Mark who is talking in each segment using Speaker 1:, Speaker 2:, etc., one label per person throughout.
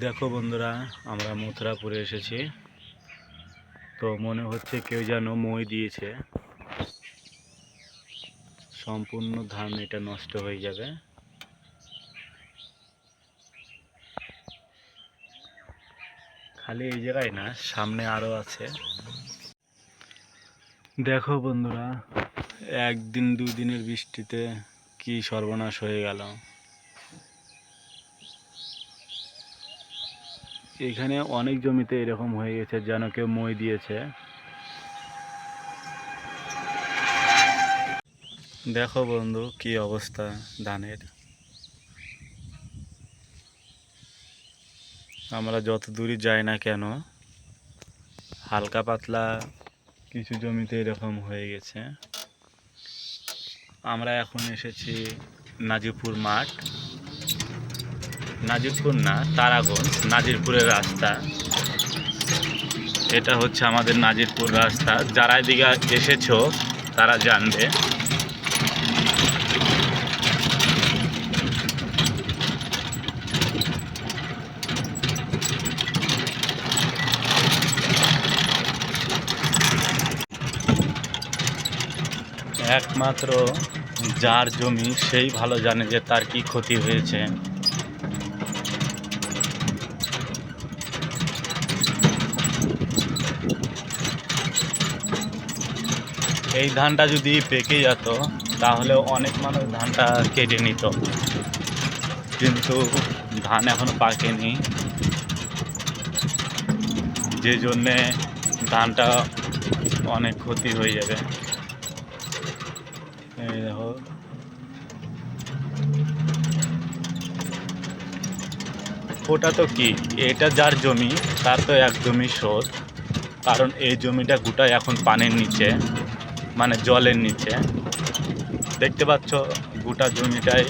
Speaker 1: দেখো বন্ধুরা, আমরা মথুরাপুরে এসেছি। তো মনে হচ্ছে কেউ যেন মই দিয়েছে। সম্পূর্ণ ধান এটা নষ্ট হয়ে যাবে। খালি এই জায়গায় না, সামনে আরও আছে। দেখো বন্ধুরা, একদিন দুদিনের বৃষ্টিতে কি সর্বনাশ হয়ে গেল। এখানে অনেক জমিতে এরকম হয়ে গেছে, যেন কেউ মই দিয়েছে। দেখো বন্ধু, কি অবস্থা ধানের? আমরা যত দূরই যাই না কেন, হালকা পাতলা কিছু জমিতে এরকম হয়ে গেছে। আমরা এখন এসেছি নাজিপুর মাঠ। নাজিরপুর না, তারাগঞ্জ, নাজিরপুরের রাস্তা। এটা হচ্ছে আমাদের নাজিরপুর রাস্তা। যারা এদিকে এসেছ, তারা জানবে। একমাত্র যার জমি, সেই ভালো জানে যে তার কি ক্ষতি হয়েছে। এই ধানটা যদি পেকে যেত, তাহলে অনেক মানুষ ধানটা কেটে নিত। কিন্তু ধান এখনও পাকেনি। যে জন্যে ধানটা অনেক ক্ষতি হয়ে যাবে। ওটা তো কি? এটা যার জমি, তার তো একদমই শোধ কারণ এই জমিটা গোটাই এখন পানির নিচে। মানে জলের নিচে। দেখতে পাচ্ছ, গোটা জমিটাই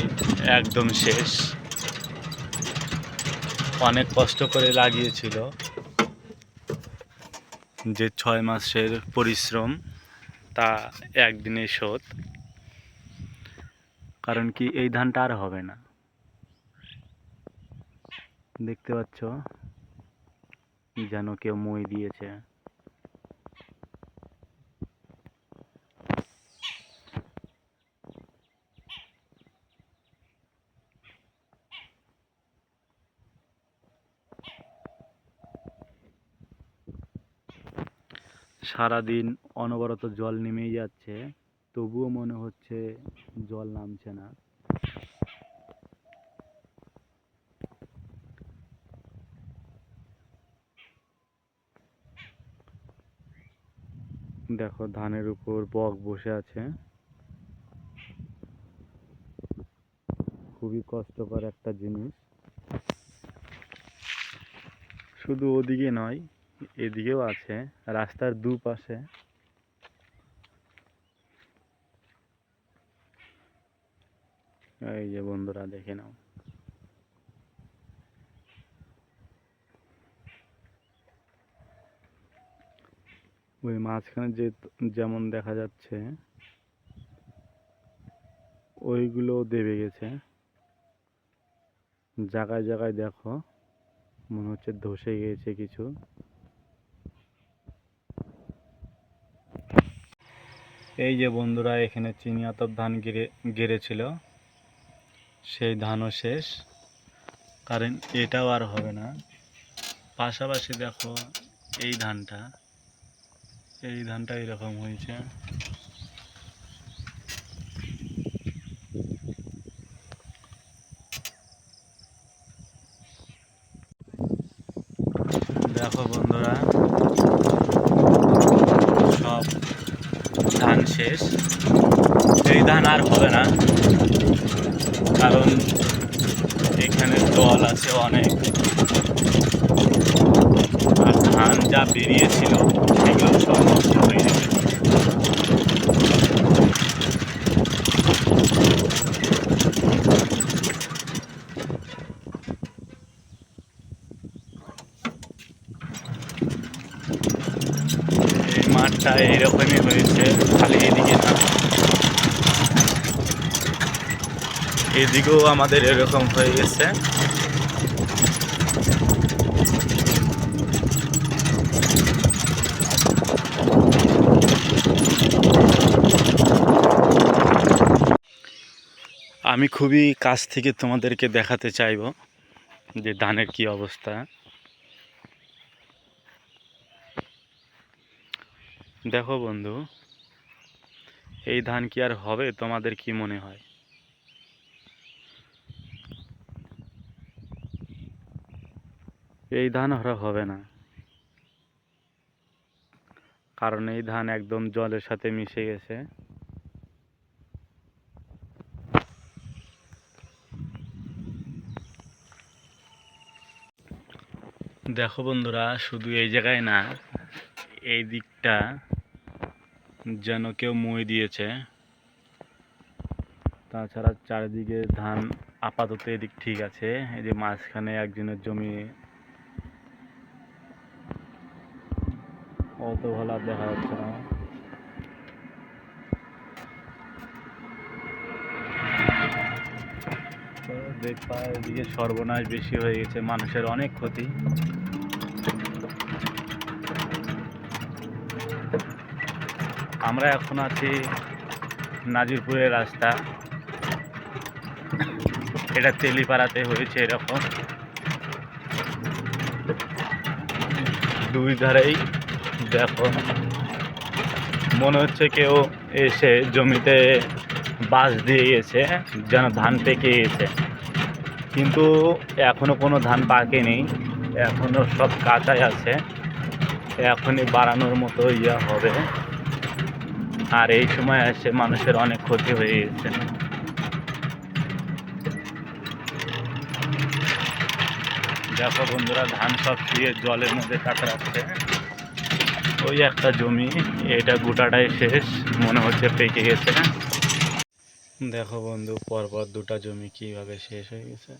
Speaker 1: একদম শেষ। অনেক কষ্ট করে লাগিয়েছিল যে ছয় মাসের পরিশ্রম, তা একদিনে শোধ। কারণ কি, এই ধানটা আর হবে না। দেখতে পাচ্ছ, যেন কেউ মই দিয়েছে। সারাদিন অনবরত জল নেমেই যাচ্ছে, তবুও মনে হচ্ছে জল নামছে না। দেখো ধানের উপর বক বসে আছে। খুবই কষ্টকর একটা জিনিস। শুধু ওদিকে নয় এদিকেও আছে, রাস্তার দুপাশে। এই যে বন্ধুরা, দেখে নাও। ওই মাঝখানে যে যেমন দেখা যাচ্ছে ওইগুলো দেবে গেছে। জায়গায় জায়গায় দেখো, মনে হচ্ছে ধসে গিয়েছে কিছু। এই যে বন্ধুরা, এখানে চিনি আতপ ধান গেড়ে গেড়েছিল সেই ধানও শেষ। কারণ এটাও আর হবে না। পাশাপাশি দেখো, এই ধানটা এই ধানটা এরকম হয়েছে। দেখো বন্ধুরা, সব ধান শেষ। এই ধান আর হবে না, কারণ এখানে জল আছে অনেক। আর ধান যা বেরিয়েছিল, সেগুলো সব নষ্ট আচ্ছা, জিনিসটা এরকমই হয়েছে। খালি এদিকে না এদিকেও আমাদের এরকম হয়ে গেছে। আমি খুবই কাছ থেকে তোমাদেরকে দেখাতে চাইব যে ধানের কি অবস্থা। দেখো বন্ধু, এই ধান কি আর হবে? তোমাদের কি মনে হয়? এই ধান আর হবে না। কারণ এই ধান একদম জলের সাথে মিশে গেছে। দেখো বন্ধুরা, শুধু এই জায়গায় না, এই দিকটা যেন কেউ মই দিয়েছে। তাছাড়া চারিদিকে ধান আপাতত এদিক ঠিক আছে। এই যে মাঝখানে একজনের জমি অত ভালো আর দেখা যাচ্ছে না। তো দেখবা এদিকে সর্বনাশ বেশি হয়ে গেছে, মানুষের অনেক ক্ষতি। আমরা এখন আছি নাজিরপুরের রাস্তা। এটা তেলিপাড়াতে হয়েছে এরকম। দুই ধারেই দেখো। মনে হচ্ছে কেউ এসে জমিতে বাঁশ দিয়ে গেছে, যেন ধান পেকে গেছে। কিন্তু এখনও কোনো ধান পাকেনি এখনও সব কাঁচাই আছে। এখনই বাড়ানোর মতো ইয়া হবে। আর এই সময় এসে মানুষের অনেক ক্ষতি হয়ে গেছে। দেখো বন্ধুরা, ধান সব শুয়ে জলের মধ্যে কাতরাচ্ছে ওই একটা জমি, এটা গোটাটাই শেষ, মনে হচ্ছে পেকে গেছে। দেখো বন্ধু, পরপর দুটা জমি কীভাবে শেষ হয়ে গেছে।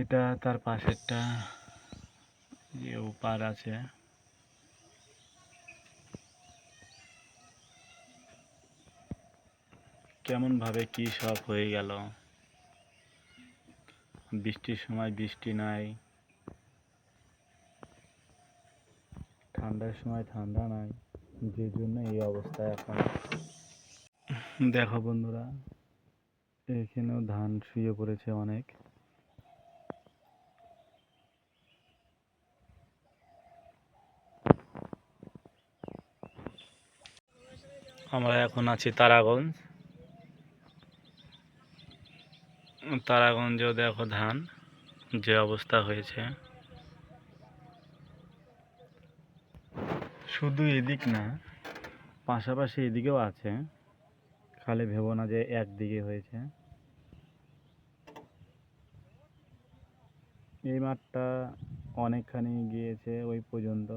Speaker 1: এটা তার পাশেরটা। যে উপার আছে কেমন ভাবে কি সব হয়ে গেল? বৃষ্টির সময় বৃষ্টি নাই। ঠান্ডার সময় ঠান্ডা নাই। যে জন্য এই অবস্থা এখন। দেখো বন্ধুরা, এখানেও ধান শুয়ে পড়েছে অনেক। আমরা এখন আছি তারাগঞ্জ। তারাগঞ্জেও দেখো ধান, যে অবস্থা হয়েছে। শুধু এদিক না, পাশাপাশি এদিকেও আছে। খালি ভেবো না যে একদিকে হয়েছে। এই মাঠটা অনেকখানি গিয়েছে ওই পর্যন্ত।